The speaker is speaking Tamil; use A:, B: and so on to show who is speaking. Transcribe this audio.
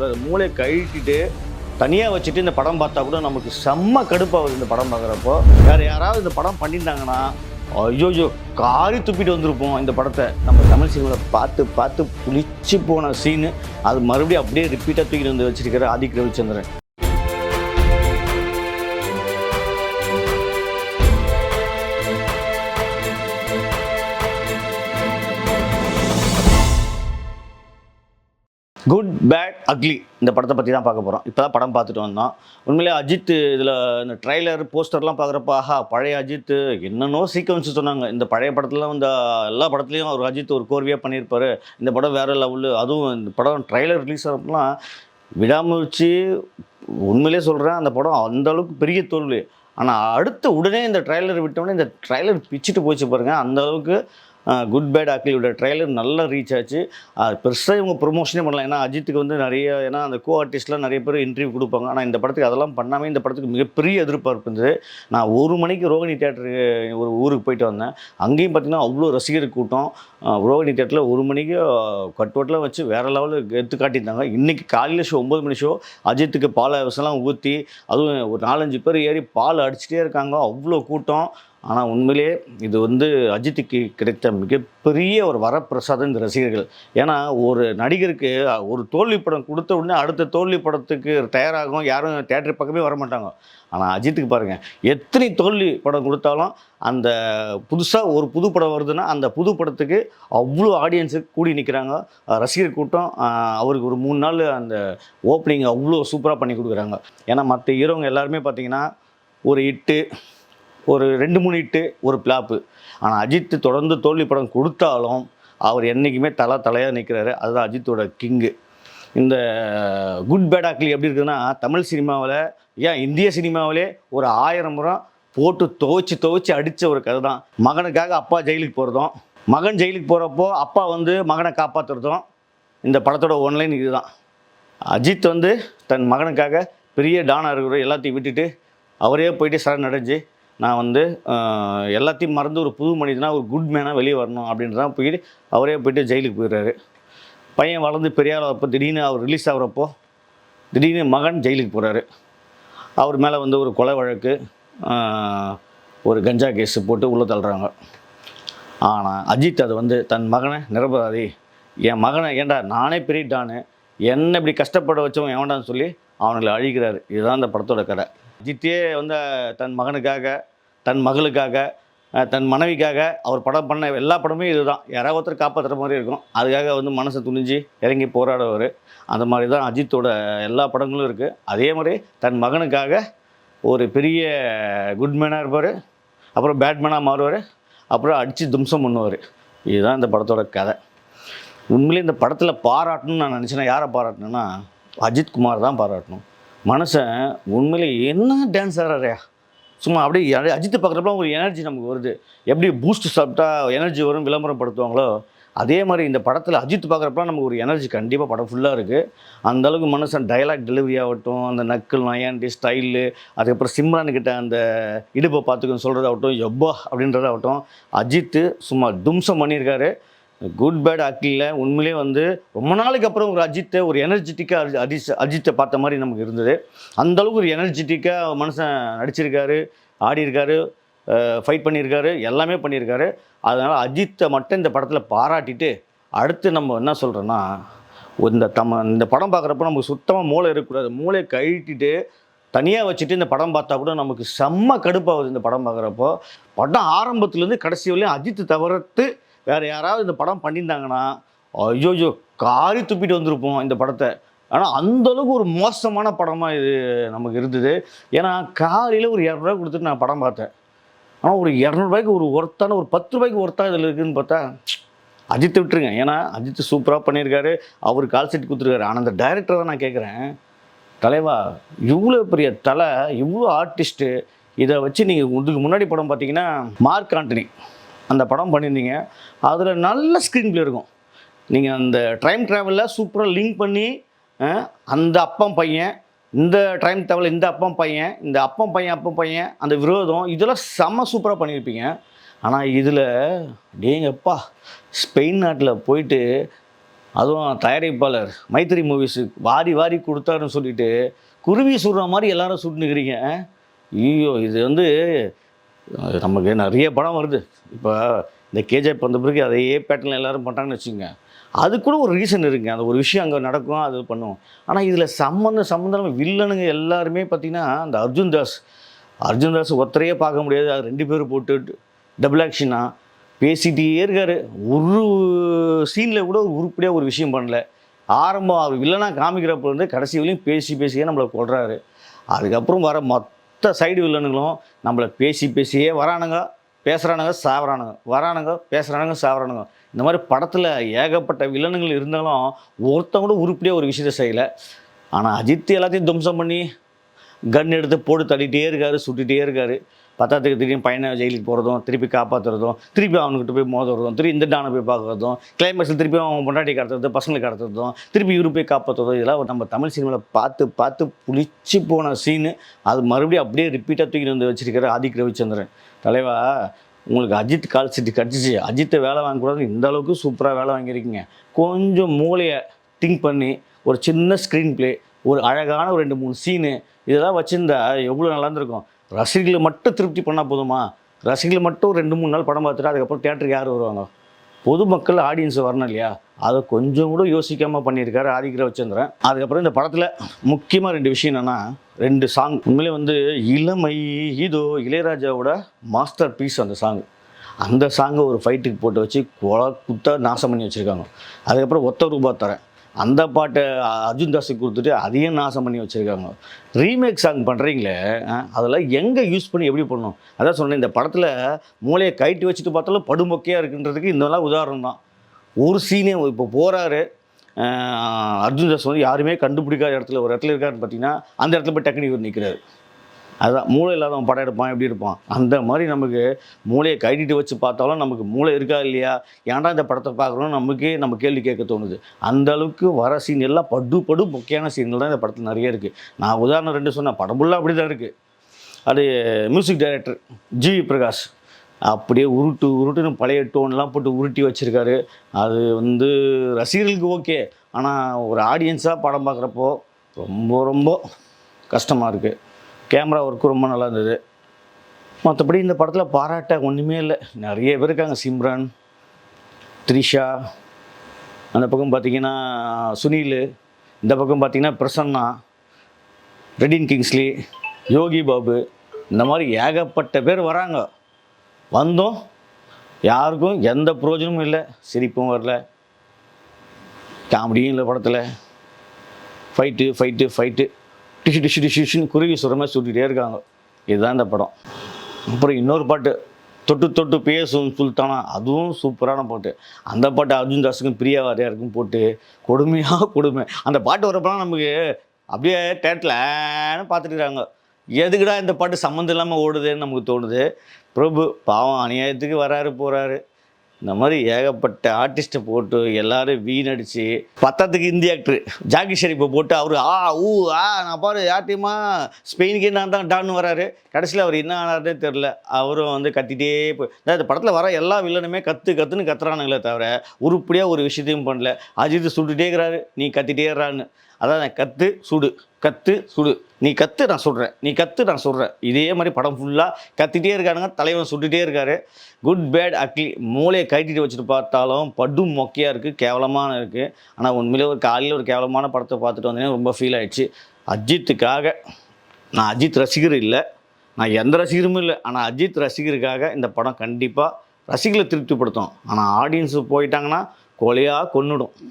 A: அதாவது மூளையை கழட்டிட்டு தனியாக வச்சுட்டு இந்த படம் பார்த்தா கூட நமக்கு செம்ம கடுப்பாகுது இந்த படம் பார்க்குறப்போ. வேறு யாராவது இந்த படம் பண்ணியிருந்தாங்கன்னா ஐயோயோ காரி துப்பிட்டு வந்திருப்போம் இந்த படத்தை. நம்ம தமிழ் சினிமாவில் பார்த்து பார்த்து புளிச்சு போன சீனு அது மறுபடியும் அப்படியே ரிப்பீட்டாக தூக்கிட்டு வந்து வச்சிருக்கிற ஆதிக் ரவிச்சந்திரன். பேட் அக்லி இந்த படத்தை பற்றி தான் பார்க்க போகிறோம் இப்போ தான் படம் பார்த்துட்டு வந்தோம். உண்மையிலே அஜித் இதில் இந்த ட்ரைலர் போஸ்டர்லாம் பார்க்குறப்ப ஆஹா பழைய அஜித் என்னென்னோ சீக்வன்ஸ் சொன்னாங்க. இந்த பழைய படத்தில் இந்த எல்லா படத்துலையும் ஒரு அஜித் ஒரு கோர்வையாக பண்ணியிருப்பாரு. இந்த படம் வேறு லெவலு அதுவும் இந்த படம் ட்ரைலர் ரிலீஸ் ஆகிறப்பெல்லாம் விடாமுயற்சி உண்மையிலே சொல்கிறேன் அந்த படம் அந்தளவுக்கு பெரிய தோல்வி. ஆனால் அடுத்த உடனே இந்த ட்ரைலர் விட்டோடனே இந்த ட்ரைலர் பிச்சுட்டு போச்சு பாருங்கள் அந்த அளவுக்கு குட் பேட் அக்லியோட ட்ரெய்லர் நல்லா ரீச் ஆச்சு. அது பெருசாக இவங்க ப்ரொமோஷனே பண்ணலாம் ஏன்னா அஜித்துக்கு வந்து நிறைய ஏன்னா அந்த கோ ஆர்டிஸ்ட்லாம் நிறைய பேர் இன்டர்வியூ கொடுப்பாங்க. ஆனால் இந்த படத்துக்கு அதெல்லாம் பண்ணாமல் இந்த படத்துக்கு மிகப்பெரிய எதிர்பார்ப்பு இருந்தது. நான் ஒரு மணிக்கு ரோகிணி தேட்டருக்கு ஒரு ஊருக்கு போயிட்டு வந்தேன். அங்கேயும் பார்த்தீங்கன்னா அவ்வளோ ரசிகர் கூட்டம். ரோகிணி தேட்டரில் ஒரு மணிக்கு கட்டோட்டெலாம் வச்சு வேறு லெவலில் எடுத்து காட்டியிருந்தாங்க. இன்றைக்கி காலையில் ஷோ ஒம்பது மணி ஷோ அஜித்துக்கு பால் விசலாம் ஊற்றி அதுவும் ஒரு நாலஞ்சு பேர் ஏறி பால் அடிச்சுட்டே இருக்காங்க. அவ்வளோ கூட்டம். ஆனால் உண்மையிலே இது வந்து அஜித்துக்கு கிடைத்த மிகப்பெரிய ஒரு வரப்பிரசாதம் இந்த ரசிகர்கள். ஏன்னா ஒரு நடிகருக்கு ஒரு தோல்வி படம் கொடுத்த உடனே அடுத்த தோல்வி படத்துக்கு தயாராகும் யாரும் தேட்டர் பக்கமே வர மாட்டாங்க. ஆனால் அஜித்துக்கு பாருங்கள் எத்தனை தோல்வி படம் கொடுத்தாலும் அந்த புதுசாக ஒரு புது படம் வருதுன்னா அந்த புது படத்துக்கு அவ்வளோ ஆடியன்ஸுக்கு கூடி நிற்கிறாங்க ரசிகர் கூட்டம் அவருக்கு ஒரு மூணு நாள் அந்த ஓப்பனிங் அவ்வளோ சூப்பராக பண்ணி கொடுக்குறாங்க. ஏன்னா மற்ற ஹீரோங்க எல்லாருமே பார்த்திங்கன்னா ஒரு இட்டு ஒரு ரெண்டு மூணு இட்டு ஒரு பிளாப்பு ஆனால் அஜித் தொடர்ந்து தோல்வி படம் கொடுத்தாலும் அவர் என்றைக்குமே தலை தலையாக நிற்கிறாரு அதுதான் அஜித்தோட கிங்கு இந்த குட் பேட் எப்படி இருக்குதுன்னா தமிழ் சினிமாவில் ஏன் இந்திய சினிமாவிலே ஒரு ஆயிரம் முறை போட்டு துவைச்சி துவைச்சி அடித்த ஒரு கதை தான். மகனுக்காக அப்பா ஜெயிலுக்கு போகிறதும் மகன் ஜெயிலுக்கு போகிறப்போ அப்பா வந்து மகனை காப்பாற்றுறதும் இந்த படத்தோட ஒன்லைன் இதுதான் அஜித் வந்து தன் மகனுக்காக பெரிய டானாக இருக்கிற எல்லாத்தையும் விட்டுட்டு அவரே போயிட்டு சரணடைஞ்சு நான் வந்து எல்லாத்தையும் மறந்து ஒரு புது மனிதனாக ஒரு குட் மேனாக வெளியே வரணும் அப்படின்ட்டு தான் போயிட்டு அவரே போயிட்டு ஜெயிலுக்கு போயிடுறாரு. பையன் வளர்ந்து பெரியார் அப்போ திடீர்னு அவர் ரிலீஸ் ஆகிறப்போ திடீர்னு மகன் ஜெயிலுக்கு போகிறாரு அவர் மேலே வந்து ஒரு கொலை வழக்கு ஒரு கஞ்சா கேஸ் போட்டு உள்ளே தள்ளுறாங்க. ஆனால் அஜித் அது வந்து தன் மகனை நிரபராதி. என் மகனை ஏன்டா நானே பெரிய டானு. என்ன இப்படி கஷ்டப்பட வச்சவன் எவன்டான்னு சொல்லி அவனுங்களை அழிக்கிறாரு. இதுதான் அந்த படத்தோட கதை. அஜித்தே வந்து தன் மகனுக்காக தன் மகளுக்காக தன் மனைவிக்காக அவர் படம் பண்ண எல்லா படமும் இதுதான். யாராவது ஒருத்தர் காப்பாற்றுற மாதிரி இருக்கும். அதுக்காக வந்து மனசை துணிஞ்சு இறங்கி போராடுவார். அந்த மாதிரி தான் அஜித்தோட எல்லா படங்களும் இருக்குது அதே மாதிரி தன் மகனுக்காக ஒரு பெரிய குட்மேனாக இருப்பார். அப்புறம் பேட்மேனாக மாறுவார். அப்புறம் அடித்து தும்சம் பண்ணுவார். இதுதான் இந்த படத்தோட கதை. உண்மையிலே இந்த படத்தில் பாராட்டணும்னு நான் நினச்சேன்னா யாரை பாராட்டணும்னா அஜித் குமார் தான் பாராட்டணும். மனுஷன் உண்மையிலே என்ன டான்ஸ் ஆடுறாரியா சும்மா அப்படியே அஜித்து பார்க்குறப்ப ஒரு எனர்ஜி நமக்கு வருது. எப்படி பூஸ்ட் சாப்பிட்டா எனர்ஜி வரும் விளம்பரம் படுத்துவாங்களோ அதே மாதிரி இந்த படத்தில் அஜித் பார்க்குறப்பலாம் நமக்கு ஒரு எனர்ஜி கண்டிப்பாக படம் ஃபுல்லாக இருக்குது அந்த அளவுக்கு மனுஷன் டைலாக் டெலிவரி ஆகட்டும் அந்த நக்கல் நயாண்டி ஸ்டைலு அதுக்கப்புறம் சிம்ரான்கிட்ட அந்த இடுப்பை பார்த்துக்கன்னு சொல்கிறதாகட்டும் எப்போ அப்படின்றதாகட்டும் அஜித்து சும்மா தும்சம் பண்ணியிருக்காரு. குட் பேட் அக்கில் உண்மையிலே வந்து ரொம்ப நாளைக்கு அப்புறம் ஒரு அஜித்தை ஒரு எனர்ஜெட்டிக்காக அஜித் அஜித்தை பார்த்த மாதிரி நமக்கு இருந்தது. அந்த அளவுக்கு ஒரு எனர்ஜெட்டிக்காக மனுஷன் நடிச்சிருக்காரு ஆடியிருக்காரு ஃபைட் பண்ணியிருக்காரு எல்லாமே பண்ணியிருக்காரு. அதனால் அஜித்தை மட்டும் இந்த படத்தில் பாராட்டிட்டு அடுத்து நம்ம என்ன சொல்கிறோன்னா இந்த தம்ம இந்த படம் பார்க்குறப்ப நமக்கு சுத்தமாக மூளை இருக்கக்கூடாது. மூளையை கழட்டிட்டு தனியாக வச்சுட்டு இந்த படம் பார்த்தா கூட நமக்கு செம்ம கடுப்பாகுது இந்த படம் பார்க்குறப்போ. படம் ஆரம்பத்துலேருந்து கடைசி வரையும் அஜித் தவிர்த்து வேறு யாராவது இந்த படம் பண்ணியிருந்தாங்கன்னா ஐயோயோ காரி துப்பிட்டு வந்திருப்போம் இந்த படத்தை. ஆனால் அந்தளவுக்கு ஒரு மோசமான படமாக இது நமக்கு இருந்தது. ஏன்னா காலையில் ஒரு இரநூறுவா கொடுத்துட்டு நான் படம் பார்த்தேன். ஆனால் ஒரு இரநூறுபாய்க்கு ஒரு ஒர்த்தான ஒரு பத்து ரூபாய்க்கு ஒர்த்தாக இதில் இருக்குதுன்னு பார்த்தா அஜித் விட்டுருங்க. ஏன்னா அஜித் சூப்பராக பண்ணியிருக்காரு. அவர் கால் செட் கொடுத்துருக்காரு. ஆனால் அந்த டைரக்டரை தான் நான் கேட்குறேன் தலைவா இவ்வளோ பெரிய தலை இவ்வளோ ஆர்டிஸ்ட்டு இதை வச்சு நீங்கள் இதுக்கு முன்னாடி படம் பார்த்தீங்கன்னா மார்க் ஆண்டனி. அந்த படம் பண்ணியிருந்தீங்க. அதில் நல்ல ஸ்க்ரீன் பிளே இருக்கும். நீங்கள் அந்த டைம் ட்ராவலில் சூப்பராக லிங்க் பண்ணி அந்த அப்பம் பையன் இந்த டைம் ட்ராவல் இந்த அப்பம் பையன் இந்த அப்பம் பையன் அப்பம் பையன் அந்த விரோதம் இதெல்லாம் செம்ம சூப்பராக பண்ணியிருப்பீங்க. ஆனால் இதில் டேங்கப்பா ஸ்பெயின் நாட்டில் போயிட்டு அதுவும் தயாரிப்பாளர் மைத்திரி மூவிஸுக்கு வாரி வாரி கொடுத்தாருன்னு சொல்லிட்டு குருவி சுடுற மாதிரி எல்லாரும் சுட்டுனுக்கிறீங்க ஐயோ இது வந்து நமக்கு நிறைய படம் வருது. இப்போ இந்த கேஜிஎஃப் வந்த பிறகு அதையே பேட்டர்ல எல்லாரும் பண்ணுறாங்கன்னு வச்சுக்கோங்க. அது கூட ஒரு ரீசன் இருக்குங்க. அந்த ஒரு விஷயம் அங்கே நடக்கும் அது பண்ணுவோம். ஆனால் இதில் சம்மந்தம் சம்மந்தம் வில்லனுங்க எல்லாருமே பார்த்தீங்கன்னா அந்த அர்ஜுன் தாஸ் அர்ஜுன் தாஸ் ஒத்தரையே பார்க்க முடியாது. அது ரெண்டு பேரும் போட்டு டபுள் ஆக்ஷனாக பேசிகிட்டே இருக்கார். ஒரு சீனில் கூட ஒரு உருப்படியாக ஒரு விஷயம் பண்ணல. ஆரம்பம் அவர் வில்லனாக காமிக்கிறப்ப வந்து கடைசி வரையும் பேசி பேசியே நம்மளை கொள்கிறாரு அதுக்கப்புறம் வர மொத்த சைடு வில்லனுங்களும் நம்மளை பேசி பேசியே வரானுங்க பேசுகிறானுங்க சாவறானுங்க. வரானுங்க பேசுகிறானுங்க சாவறானுங்க. இந்த மாதிரி படத்தில் ஏகப்பட்ட வில்லனுங்கள் இருந்தாலும் ஒருத்தன் கூட உருப்படியாக ஒரு விஷயத்தை செய்யலை. ஆனால் அஜித் எல்லாத்தையும் துவம்சம் பண்ணி கன் எடுத்து போட்டு தள்ளிகிட்டே இருக்கார் சுட்டுட்டே இருக்கார். பத்தாத்துக்கு திடீர்னு பையனை ஜெயிலுக்கு போகிறதும் திருப்பி காப்பாற்றுறதும் திருப்பி அவனுக்கிட்ட போய் மோதுறதும் திருப்பி இந்த டானை போய் பார்க்குறதும் கிளைமேக்ஸில் திருப்பி அவன் பொண்டாட்டி கடத்துறது பசங்களை கடத்துறதும் திருப்பி இவரு போய் காப்பாற்றுறதும் இதெல்லாம் நம்ம தமிழ் சினிமாவில் பார்த்து பார்த்து புளிச்சு போன சீனு அது மறுபடியும் அப்படியே ரிப்பீட்டாக தூக்கி வந்து வச்சிருக்காரு ஆதிக் ரவிச்சந்திரன். தலைவா உங்களுக்கு அஜித் கால் சிட்டி கடிச்சிச்சு. அஜித்தை வேலை வாங்கக்கூடாது இந்த அளவுக்கு சூப்பராக வேலை வாங்கியிருக்கீங்க. கொஞ்சம் மூளையை திங்க் பண்ணி ஒரு சின்ன ஸ்க்ரீன் ப்ளே ஒரு அழகான ஒரு ரெண்டு மூணு சீனு இதெல்லாம் வச்சுருந்தா எவ்வளோ நல்லா இருந்திருக்கும். ரசிகர்களை மட்டும் திருப்தி பண்ணால் போதுமா? ரசிகர்கள் மட்டும் ரெண்டு மூணு நாள் படம் பார்த்துட்டு அதுக்கப்புறம் தேட்டருக்கு யார் வருவாங்க? பொதுமக்கள் ஆடியன்ஸ் வரணும் இல்லையா? அதை கொஞ்சம் கூட யோசிக்காமல் பண்ணியிருக்காரு ஆதிக் ரவிச்சந்திரன். அதுக்கப்புறம் இந்த படத்தில் முக்கியமாக ரெண்டு விஷயம் என்னென்னா ரெண்டு சாங் உண்மையிலே வந்து இளமை இதோ இளையராஜாவோட மாஸ்டர் பீஸ் அந்த சாங் அந்த சாங்கை ஒரு ஃபைட்டுக்கு போட்டு வச்சு கொலை குத்தா நாசம் பண்ணி வச்சுருக்காங்க. அதுக்கப்புறம் ஒத்த ரூபா தரேன். அந்த பாட்டை அர்ஜுன் தாஸுக்கு கொடுத்துட்டு அதையும் நாசம் பண்ணி வச்சுருக்காங்க. ரீமேக் சாங் பண்ணுறீங்களே அதெல்லாம் எங்கே யூஸ் பண்ணி எப்படி பண்ணணும் அதான் சொன்னேன் இந்த படத்தில் மூளையை கைட்டு வச்சுட்டு பார்த்தாலும் படுமொக்கையாக இருக்குன்றதுக்கு இதெல்லாம் உதாரணம் தான். ஒரு சீனே இப்போ போகிறாரு அர்ஜுன் தாஸ் வந்து யாருமே கண்டுபிடிக்காத இடத்துல ஒரு இடத்துல இருக்காருன்னு பார்த்தீங்கன்னா அந்த இடத்துல போய் டக்குனு இவர் நிற்கிறாரு அதுதான் மூளை இல்லாதவன் படம் எடுப்பான் எப்படி இருப்பான் அந்த மாதிரி நமக்கு மூளையை கைட்டிட்டு வச்சு பார்த்தாலும் நமக்கு மூளை இருக்கா இல்லையா? ஏன்டா இந்த படத்தை பார்க்குறோம் நமக்கே நம்ம கேள்வி கேட்க தோணுது. அந்த அளவுக்கு வர சீன் எல்லாம் படு படு முக்கியமான சீன்கள் தான் இந்த படத்தில் நிறைய இருக்குது நான் உதாரணம் ரெண்டு சொன்னேன். படம் ஃபுல்லாக அப்படி தான் இருக்குது அது மியூசிக் டைரக்டர் ஜிவி பிரகாஷ் அப்படியே உருட்டு உருட்டுன்னு பழைய டோன்லாம் போட்டு உருட்டி வச்சுருக்காரு. அது வந்து ரசிகர்களுக்கு ஓகே ஆனால் ஒரு ஆடியன்ஸாக படம் பார்க்குறப்போ ரொம்ப ரொம்ப கஷ்டமாக இருக்குது கேமரா ஒர்க்கு ரொம்ப நல்லா இருந்தது. மற்றபடி இந்த படத்தில் பாராட்ட ஒன்றுமே இல்லை. நிறைய பேர் இருக்காங்க. சிம்ரன் த்ரிஷா அந்த பக்கம் பார்த்தீங்கன்னா சுனில் இந்த பக்கம் பார்த்திங்கன்னா பிரசன்னா ரெடின் கிங்ஸ்லி யோகி பாபு இந்த மாதிரி ஏகப்பட்ட பேர் வராங்க. வந்தோம். யாருக்கும் எந்த பிரயோஜனமும் இல்லை. சிரிப்பும் வரல. காமெடியும் இல்லை படத்தில். ஃபைட்டு ஃபைட்டு ஃபைட்டு டிஷு டிஷு டிஷு டிஷுன்னு குருவி சுரமாக சுட்டிகிட்டே இருக்காங்க. இதுதான் இந்த படம். அப்புறம் இன்னொரு பாட்டு தொட்டு தொட்டு பேசும் சுல்தானா அதுவும் சூப்பரான பாட்டு. அந்த பாட்டு அர்ஜுன் தாஸுக்கும் பிரியா வாரியாருக்கும் போட்டு கொடுமையாக கொடுமை. அந்த பாட்டு வரப்பெல்லாம் நமக்கு அப்படியே தேட்டரில் பார்த்துட்டு இருக்காங்க. எதுக்குடா இந்த பாட்டு சம்மந்தம் இல்லாமல் ஓடுதுன்னு நமக்கு தோணுது. பிரபு பாவம் அநியாயத்துக்கு வராரு போகிறாரு இந்த மாதிரி ஏகப்பட்ட ஆர்டிஸ்ட்டை போட்டு எல்லாரும் வீணடிச்சு பத்தத்துக்கு இந்திய ஆக்டர் ஜாக்கி ஷெரீப்பை போட்டு அவர் ஆ ஊ ஆ நான் பாரு யார்ட்டையுமா ஸ்பெயினுக்கே நான் தான் டான்னு வராரு. கடைசியில் அவர் என்ன ஆனார்னே தெரில அவரும் வந்து கத்திட்டே போய் இந்த படத்தில் வர எல்லா வில்லனுமே கத்து கத்துன்னு கத்துறானுங்களே தவிர உருப்படியாக ஒரு விஷயத்தையும் பண்ணல. அஜித் சுட்டுட்டே இருக்கிறாரு நீ கத்திட்டே இருக்கிறான்னு அதான் கத்து சுடு. கத்து சுடு. நீ கத்து நான் சொல்கிறேன் நீ கத்து நான் சொல்கிறேன் இதே மாதிரி படம் ஃபுல்லாக கத்திட்டே இருக்கானுங்க. தலைவன் சுட்டுட்டே இருக்காரு. குட் பேட் அக்லி மூளையை கட்டிட்டு வச்சுட்டு பார்த்தாலும் படும் மொக்கையாக இருக்குது கேவலமான இருக்குது ஆனால் உண்மையிலே ஒரு காலையில் ஒரு கேவலமான படத்தை பார்த்துட்டு வந்தேன்னா ரொம்ப ஃபீல் ஆயிடுச்சு. அஜித்துக்காக நான் அஜித் ரசிகர் இல்லை. நான் எந்த ரசிகரும் இல்லை. ஆனால் அஜித் ரசிகருக்காக இந்த படம் கண்டிப்பாக ரசிகர்களை திருப்திப்படுத்தும். ஆனால் ஆடியன்ஸு போயிட்டாங்கன்னா கொலையாக கொன்னுடும்.